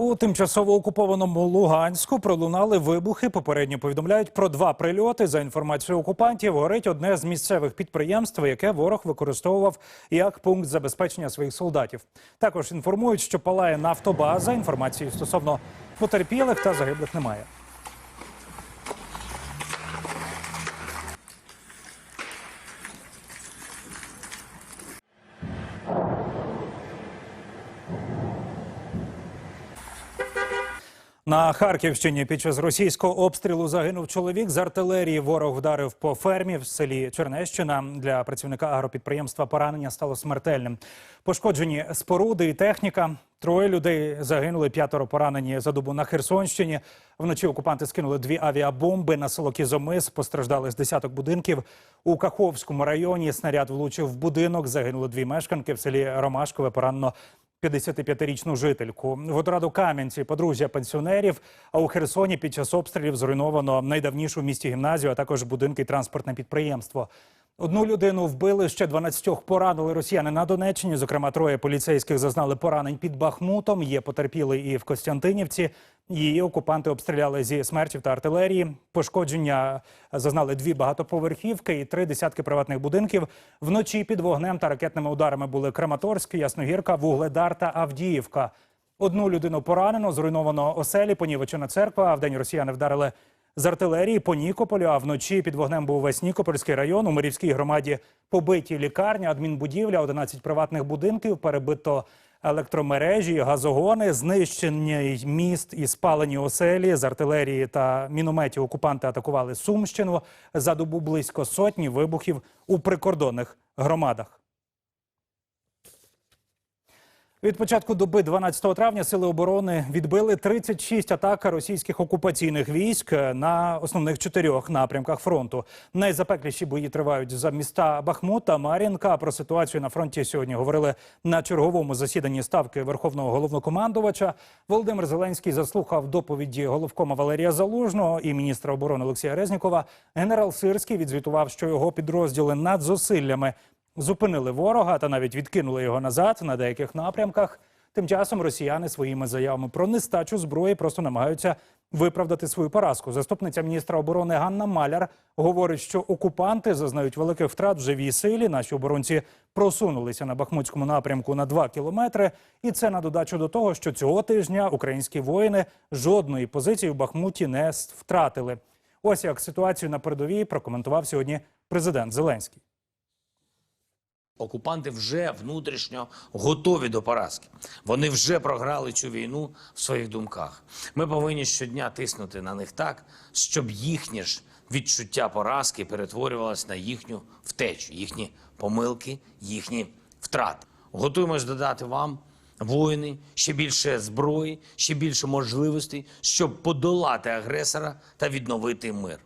У тимчасово окупованому Луганську пролунали вибухи. Попередньо повідомляють про два прильоти. За інформацією окупантів, горить одне з місцевих підприємств, яке ворог використовував як пункт забезпечення своїх солдатів. Також інформують, що палає нафтобаза. Інформації стосовно потерпілих та загиблих немає. На Харківщині під час російського обстрілу загинув чоловік з артилерії. Ворог вдарив по фермі в селі Чернещина. Для працівника агропідприємства поранення стало смертельним. Пошкоджені споруди і техніка. Троє людей загинули, п'ятеро поранені за добу на Херсонщині. Вночі окупанти скинули дві авіабомби на село Кізомис. Постраждали з десяток будинків. У Каховському районі снаряд влучив в будинок. Загинули дві мешканки в селі Ромашкове. Поранено 55-річну жительку. Водораду Кам'янці, подружжя пенсіонерів. А у Херсоні під час обстрілів зруйновано найдавнішу в місті гімназію, а також будинки транспортне підприємство. Одну людину вбили, ще 12 поранили росіяни на Донеччині. Зокрема, троє поліцейських зазнали поранень під Бахмутом. Є потерпіли і в Костянтинівці. Її окупанти обстріляли зі смерчів та артилерії. Пошкодження зазнали дві багатоповерхівки і три десятки приватних будинків. Вночі під вогнем та ракетними ударами були Краматорськ, Ясногірка, Вугледар та Авдіївка. Одну людину поранено, зруйновано оселі, понівечена церква. А вдень росіяни вдарили з артилерії по Нікополю. А вночі під вогнем був весь Нікопольський район. У Мирівській громаді побиті лікарня, адмінбудівля, 11 приватних будинків, перебито електромережі, газогони, знищені міст і спалені оселі з артилерії та мінометів. Окупанти атакували Сумщину за добу близько сотні вибухів у прикордонних громадах. Від початку доби 12 травня сили оборони відбили 36 атак російських окупаційних військ на основних чотирьох напрямках фронту. Найзапекліші бої тривають за міста Бахмут та Мар'їнка. Про ситуацію на фронті сьогодні говорили на черговому засіданні ставки Верховного головнокомандувача. Володимир Зеленський заслухав доповіді головкома Валерія Залужного і міністра оборони Олексія Резнікова. Генерал Сирський відзвітував, що його підрозділи над зусиллями зупинили ворога та навіть відкинули його назад на деяких напрямках. Тим часом росіяни своїми заявами про нестачу зброї просто намагаються виправдати свою поразку. Заступниця міністра оборони Ганна Маляр говорить, що окупанти зазнають великих втрат в живій силі. Наші оборонці просунулися на бахмутському напрямку на 2 кілометри. І це на додачу до того, що цього тижня українські воїни жодної позиції в Бахмуті не втратили. Ось як ситуацію на передовій прокоментував сьогодні президент Зеленський. Окупанти вже внутрішньо готові до поразки. Вони вже програли цю війну в своїх думках. Ми повинні щодня тиснути на них так, щоб їхнє ж відчуття поразки перетворювалось на їхню втечу, їхні помилки, їхні втрати. Готуємось додати вам, воїни, ще більше зброї, ще більше можливостей, щоб подолати агресора та відновити мир.